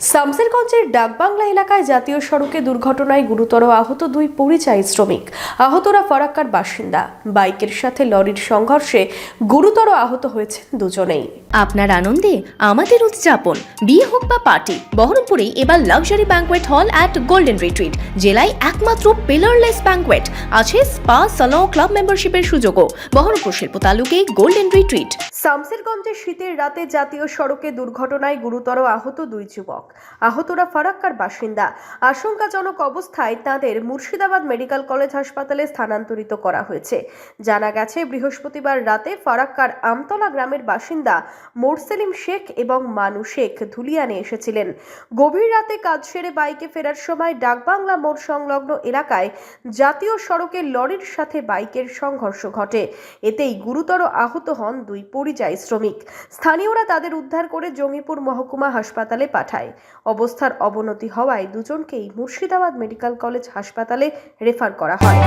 শামসেরগঞ্জের ডাকবাংলা এলাকায় জাতীয় সড়কে দুর্ঘটনায় গুরুতর আহত দুই পরিযায়ী শ্রমিক। আহতরা ফরাক্কার বাসিন্দা। বাইকের সাথে লরির সংঘর্ষে গুরুতর আহত হয়েছেন দুজনেই। আপনার আনন্দে আমাদের উদযাপন। বিয়ে হোক বা পার্টি বহরমপুরে এবার luxury banquet hall at golden retreat জেলায় একমাত্র পিলারলেস ব্যাঙ্কোয়েট আছে স্পা সালন ক্লাব মেম্বারশিপের সুযোগও। বহরমপুর শিল্প তালুকে গোল্ডেন রিট্রিট শামসেরগঞ্জে শীতের রাতে জাতীয় সড়কে দুর্ঘটনায় গুরুতর আহত দুই যুবক। আহতরা ফারাক্কার বাসিন্দা। আশঙ্কাজনক অবস্থায় তাদের মুর্শিদাবাদ মেডিকেল কলেজ হাসপাতালে স্থানান্তরিত করা হয়েছে। জানা গেছে, বৃহস্পতিবার রাতে ফারাক্কার আমতলা গ্রামের বাসিন্দা মোরসেলিম শেখ এবং মানু শেখ ধুলিয়ানে এসেছিলেন। গভীর রাতে কাজ সেরে বাইকে ফেরার সময় ডাকবাংলা মোড় সংলগ্ন এলাকায় জাতীয় সড়কে লরির সাথে বাইকের সংঘর্ষ ঘটে। এতেই গুরুতর আহত হন দুই পরিযায়ী শ্রমিক। স্থানীয়রা তাদের উদ্ধার করে জঙ্গিপুর মহকুমা হাসপাতালে পাঠায়। অবস্থার অবনতি হওয়ায় দুজনকেই মুর্শিদাবাদ মেডিকেল কলেজ হাসপাতালে রেফার করা হয়।